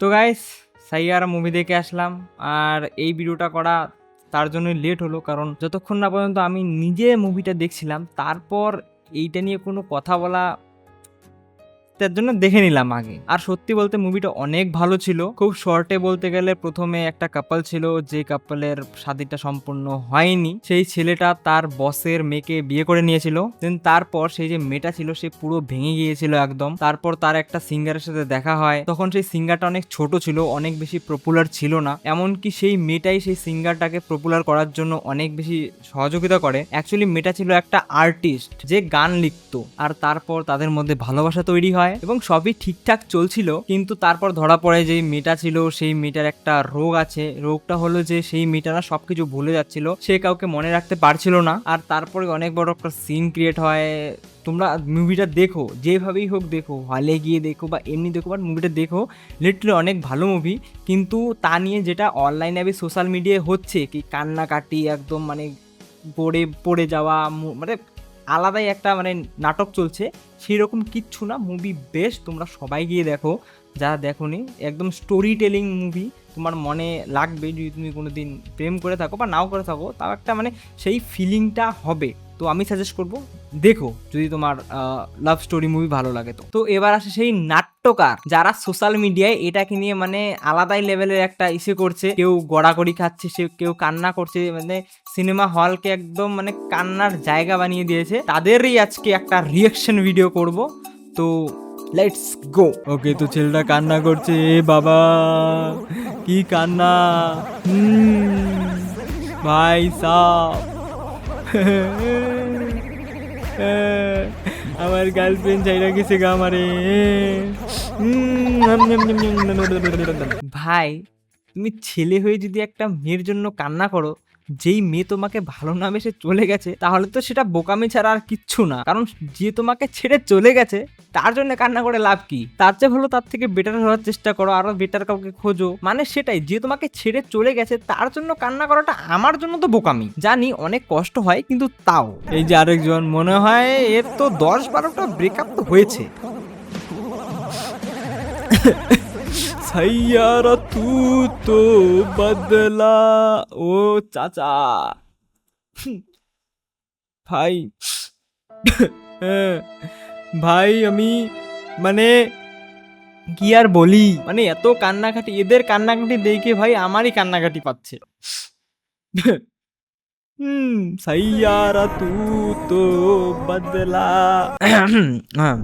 তো guys Saiyaara movie দেখে আসলাম। আর এই ভিডিওটা করা তার জন্যই লেট হলো, কারণ যতক্ষণ না পর্যন্ত আমি নিজে মুভিটা দেখছিলাম, তারপর এইটা নিয়ে কোনো কথা বলা তার জন্য দেখে নিলাম আগে। আর সত্যি বলতে মুভিটা অনেক ভালো ছিল। খুব শর্টে বলতে গেলে প্রথমে একটা কাপল ছিল, যে কাপলের শাদিটা সম্পূর্ণ হয়নি। সেই ছেলেটা তার বসের মেয়েকে বিয়ে করে নিয়েছিল। দেন তারপর সেই যে মেয়েটা ছিল, সে পুরো ভেঙে গিয়েছিল একদম। তারপর তার একটা সিঙ্গারের সাথে দেখা হয়। তখন সেই সিঙ্গারটা অনেক ছোট ছিল, অনেক বেশি পপুলার ছিল না। এমনকি সেই মেয়েটাই সেই সিঙ্গারটাকে পপুলার করার জন্য অনেক বেশি সহযোগিতা করে। অ্যাকচুয়ালি মেয়েটা ছিল একটা আর্টিস্ট যে গান লিখতো। আর তারপর তাদের মধ্যে ভালোবাসা তৈরি হয়। এবং সবই ঠিকঠাক চলছিল, কিন্তু তারপর ধরা পড়ে যে মেয়েটা ছিল, সেই মেয়েটার একটা রোগ আছে। রোগটা হলো যে সেই মেয়েটা না সবকিছু ভুলে যাচ্ছিল, সে কাউকে মনে রাখতে পারছিল না। আর তারপরে অনেক বড় একটা সিন ক্রিয়েট হয়। তোমরা মুভিটা দেখো, যেভাবেই হোক দেখো হলে গিয়ে দেখো বা এমনি দেখো বাট মুভিটা দেখো লিটারালি অনেক ভালো মুভি কিন্তু তা নিয়ে যেটা অনলাইনে আমি সোশ্যাল মিডিয়ায় হচ্ছে, কি কান্নাকাটি একদম মানে পড়ে পড়ে যাওয়া মানে আলাদাই একটা মানে নাটক চলছে। সেই রকম কিচ্ছু না মুভি বেশ, তোমরা সবাই গিয়ে দেখো। যারা দেখোনি, একদম স্টোরি টেলিং মুভি তোমার মনে লাগবে যদি তুমি কোনো দিন প্রেম করে থাকো বা নাও করে থাকো, তাও একটা মানে সেই ফিলিংটা হবে। তো আমি সাজেস্ট করব, দেখো যদি তোমার লাভ স্টোরি মুভি ভালো লাগে তো। তো এবার আসে সেই নাট্যকার, যারা সোশ্যাল মিডিয়ায় এটাকে নিয়ে মানে আলাদাই লেভেলের একটা ইসে করছে। কেউ গড়াগড়ি খাচ্ছে, সে কেউ কান্না করছে মানে সিনেমা হলকে একদম মানে কান্নার জায়গা বানিয়ে দিয়েছে। তাদেরই আজকে একটা রিয়েকশন ভিডিও করব। তো লেটস গো ওকে, তো ছেলেটা কান্না করছে, এ বাবা, কি কান্না? ভাই সাহ। আমার গার্লফ্রেন্ড চাইরা গেছে গা আমারে। ভাই, তুমি ছেলে হয়ে যদি একটা মেয়ের জন্য কান্না করো, যেই মেয়ে তোমাকে ভালো না বেসে চলে গেছে, তাহলে তো সেটা বোকামি ছাড়া আর কিচ্ছু না। কারণ যে তোমাকে ছেড়ে চলে গেছে তার জন্য কান্না করে লাভ কি? তার চেয়ে ভালো তার থেকে বেটার হওয়ার চেষ্টা করো, আরও বেটার কাউকে খোঁজো। মানে সেটাই, যে তোমাকে ছেড়ে চলে গেছে, তার জন্য কান্না করাটা আমার জন্য তো বোকামি। জানি অনেক কষ্ট হয়, কিন্তু তাও। এই যে আরেকজন, মনে হয় এর তো দশ বারোটা ব্রেকআপ তো হয়েছে। সাইয়ারা তু তো বদলা। ও চাচা। ভাই। হ্যাঁ। ভাই, আমি মানে কি আর বলি? মানে এত কান্নাকাটি, এদের কান্নাকাটি দেখে ভাই আমারই কান্নাকাটি পাচ্ছে। হুম, সাইয়ারা তু তো বদলা। হ্যাঁ।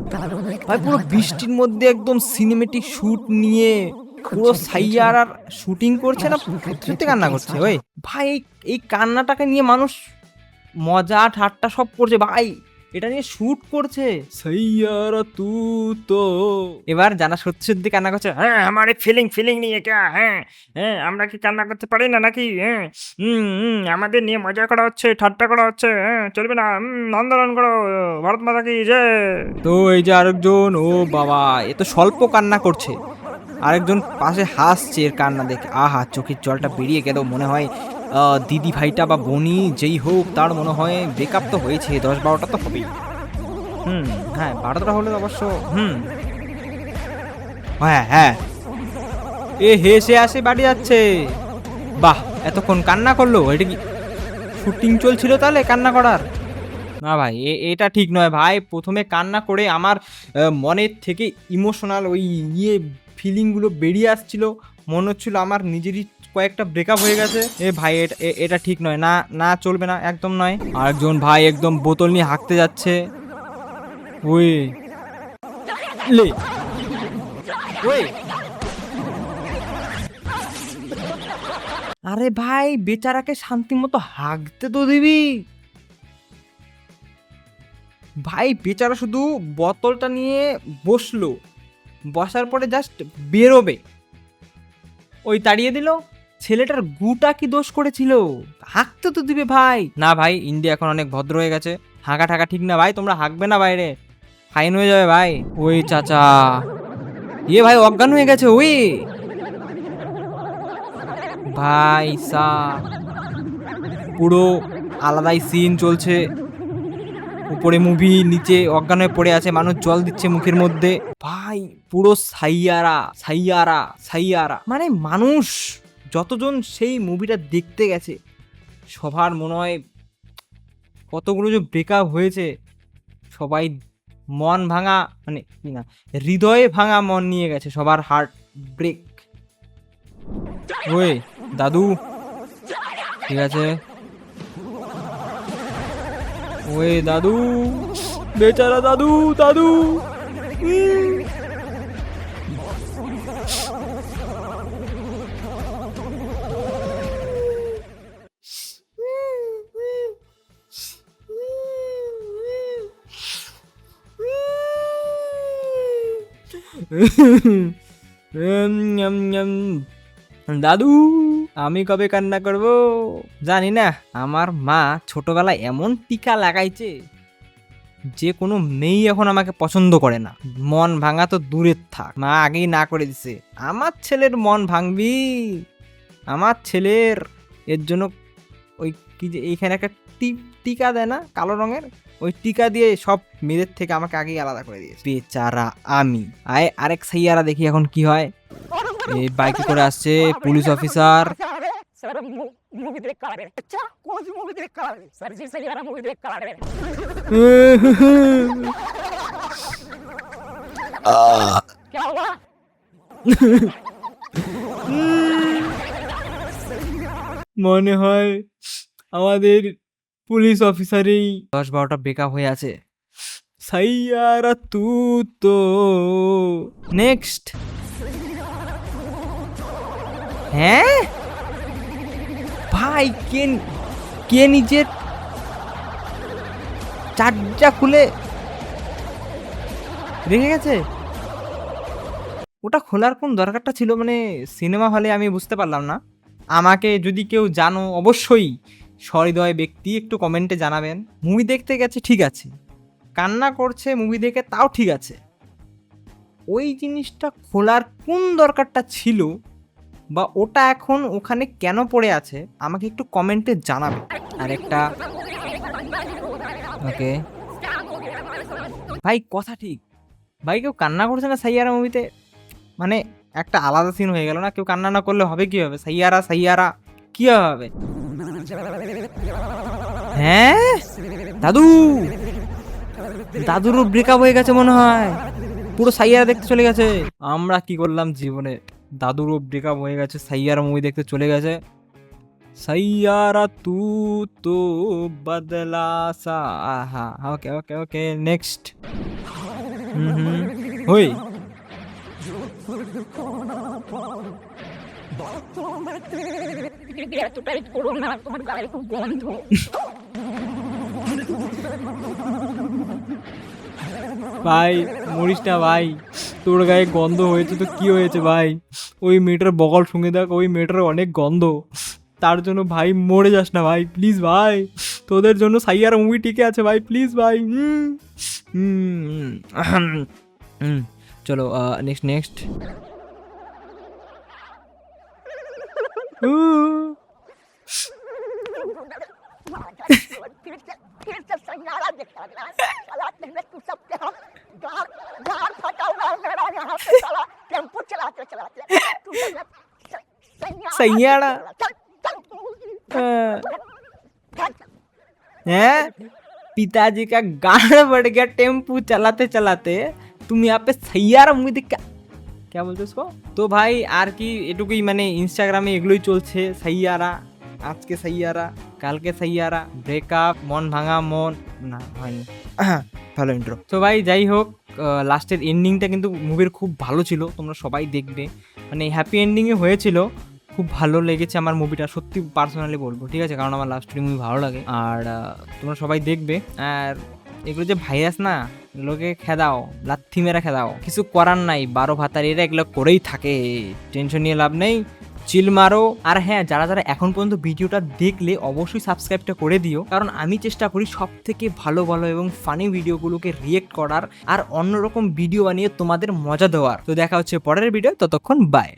ভাই, পুরো বৃষ্টির মধ্যে একদম সিনেমেটিক শুট নিয়ে পুরো সাইয়ার আর শুটিং করছে না, সত্যি কান্না করছে ভাই, এই- এই কান্নাটাকে নিয়ে মানুষ মজা, ঠাট্টা সব করছে, ভাই। এটা নিয়ে শুট করছে। সাইয়ারা তু তো। এবার জানা সত্যি সত্যি কান্না করছে হ্যাঁ আমার এই ফিলিং ফিলিং নিয়ে কে হ্যাঁ হ্যাঁ আমরা কি কান্না করতে পারি না নাকি? হ্যাঁ হুম আমাদের নিয়ে মজা করা হচ্ছে ঠাট্টা করা হচ্ছে হ্যাঁ চলবে না আন্দোলন করো ভারত মাতা কি যে তো এই যে আরেকজন ও বাবা এ তো স্বল্প কান্না করছে। আরেকজন পাশে হাসছে এর কান্না দেখে আহা চোখের জলটা বেরিয়ে গেল মনে হয় দিদি ভাইটা বা বোনই যেই হোক, তার মনে হয় ব্রেকআপ তো হয়েছে, দশ বারোটা তো হবেই। হুম হ্যাঁ বারোটা হলে অবশ্য, হুম। হ্যাঁ হ্যাঁ। এ হেসে আসে, বাড়ি যাচ্ছে। বাহ, এতক্ষণ কান্না করল? এটা কি শুটিং চলছিল তাহলে কান্না করার? না ভাই এটা ঠিক নয় ভাই। প্রথমে কান্না করে আমার মনের থেকে ইমোশনাল ওই ইয়ে ফিলিংগুলো বেরিয়ে আসছিল। মনে হচ্ছিল আমার নিজেরই কয়েকটা ব্রেকআপ হয়ে গেছে। এ ভাই, এটা এটা ঠিক নয়। না না চলবে না, একদম নয়। আরেকজন ভাই একদম বোতল নিয়ে হাঁকতে যাচ্ছে। ওই, লে, ওই। আরে ভাই, বেচারাকে শান্তি মতো হাঁকতে তো দিবি। ভাই, বেচারা শুধু বোতলটা নিয়ে বসল। বসার পরে জাস্ট বেরোবে। ওই তাড়িয়ে দিল, ছেলেটার গুটা কি দোষ করেছিল? হাঁকতে তো দিবে ভাই। না ভাই ইন্ডিয়া এখন অনেক ভদ্র হয়ে গেছে। হাঁকা ঠাকা ঠিক না ভাই, তোমরা হাঁকবে না বাইরে। ফাইন হয়ে যাবে ভাই। ওই চাচা। ইয়ে ভাই, অজ্ঞান হয়ে গেছে ওই ভাই সা পুরো আলাদাই সিন চলছে। উপরে মুভি নিচে অজ্ঞান হয়ে পড়ে আছে, মানুষ জল দিচ্ছে মুখের মধ্যে। ভাই, পুরো সাইয়ারা সাইয়ারা সাইয়ারা। মানে মানুষ, যতজন সেই মুভিটা দেখতে গেছে, সবার মনে হয় কতগুলো যে ব্রেকআপ হয়েছে, সবাই মন ভাঙা মানে কি না, হৃদয়ে ভাঙা মন নিয়ে গেছে সবার হার্ট ব্রেক ওই, দাদু, ঠিক আছে? ওই দাদু বেচারা দাদু দাদু উম। উম, উম, উম। দাদু আমি কবে কান্না করব? জানি না। আমার মা ছোটবেলায় এমন টিকা লাগাইছে যে কোনো মেয়েই এখন আমাকে পছন্দ করে না। মন ভাঙা তো দূরের থাক। মা আগেই না করে দিছে। আমার ছেলের মন ভাঙবি। আমার ছেলের এর জন্য ওই কি যে এইখানে একটা টিকা দেয় না? কালো রঙের? ওই টিকা দিয়ে সব মেয়েদের থেকে আমাকে আগেই আলাদা করে দিয়েছে। বেচারা আমি। আয় আরেক সাইয়ারা দেখি এখন কি হয়। এই বাইকে করে আসছে পুলিশ অফিসার। মনে হয় আমাদের পুলিশ অফিসারেই দশ বারোটা বেকআপ হয়ে আছে। সাইয়ারা তু তো নেক্সট হ্যাঁ? ভাই, কে কে নিজের চার্জা খুলে রেখে গেছে? ওটা খোলার কোন দরকারটা ছিল? মানে সিনেমা হলে আমি বুঝতে পারলাম না। আমাকে যদি কেউ জানো, অবশ্যই সহৃদয় ব্যক্তি একটু কমেন্টে জানাবেন। মুভি দেখতে গেছে, ঠিক আছে। কান্না করছে, মুভি দেখে তাও ঠিক আছে। ওই জিনিসটা খোলার কোন দরকারটা ছিল? বা ওটা এখন ওখানে কেন পড়ে আছে, আমাকে একটু কমেন্টে জানাবে। আর একটা ওকে। ভাই, কথা ঠিক। ভাই, কেউ কান্না করছে না সাইয়ারা মুভিতে? মানে একটা আলাদা সিন হয়ে গেল না? কেউ কান্না না করলে হবে কি হবে? সাইয়ারা সাইয়ারা, কি হবে? হ্যাঁ? দাদু! দাদুরও ব্রেকআপ হয়ে গেছে মনে হয়। পুরো সাইয়ারা দেখতে চলে গেছে। আমরা কি করলাম জীবনে? দাদুরও ব্রেকআপ হয়ে গেছে, সাইয়ারা মুভি দেখতে চলে গেছে। সাইয়ারা তু তো বদলা সা হা ওকে ওকে ওকে নেক্সট হুম হই। ভাই মরিস না ভাই। তোর গায়ে গন্ধ হয়েছে তো কি হয়েছে ভাই? ওই মেয়েটার বগল শুনে দেখ ওই মেয়েটার অনেক গন্ধ। তার জন্য ভাই মরে যাস না ভাই প্লিজ ভাই। তোদের জন্য সাইয়ার মুভি টিকে আছে ভাই প্লিজ ভাই হুম। হুম হুম চলো নেক্সট নেক্সট संगारा सैयाड़ा। चल चल चल हैं पिताजी का गाड़ बढ़ गया टेम्पू चलाते चलाते तुम यहाँ पे सैयारा মুভি দেখ क्या বলতে उसको তো ভাই আর কি এটুকুই মানে ইনস্টাগ্রামে এগুলোই চলছে সাইয়ারা আজকে সাইয়ারা কালকে সাইয়ারা ব্রেকআপ মন ভাঙা মন না হয়নি ভালো ইন্ট্রো তো ভাই যাই হোক লাস্টের এন্ডিংটা কিন্তু মুভির খুব ভালো ছিল তোমরা সবাই দেখবে মানে হ্যাপি এন্ডিংয়ে হয়েছিল খুব ভালো লেগেছে আমার মুভিটা সত্যি পার্সোনালি বলব, ঠিক আছে? কারণ আমার লাভ স্টোরি মুভি ভালো লাগে। আর তোমরা সবাই দেখবে। আর এগুলো যে ভাইরাস না, এগুলোকে খেদাও, লাথি মেরা খেদাও। কিছু করার নাই, বারো ভাতার এরা এগুলো করেই থাকে। টেনশন নিয়ে লাভ নেই চিল মারো। আর হ্যাঁ যারা যারা এখন পর্যন্ত ভিডিওটা দেখলে অবশ্যই সাবস্ক্রাইবটা করে দিও। কারণ আমি চেষ্টা করি সব থেকে ভালো ভালো এবং ফানি ভিডিওগুলোকে রিয়েক্ট করার, আর অন্যরকম ভিডিও বানিয়ে তোমাদের মজা দেওয়ার। তো দেখা হচ্ছে পরের ভিডিও ততক্ষণ বাই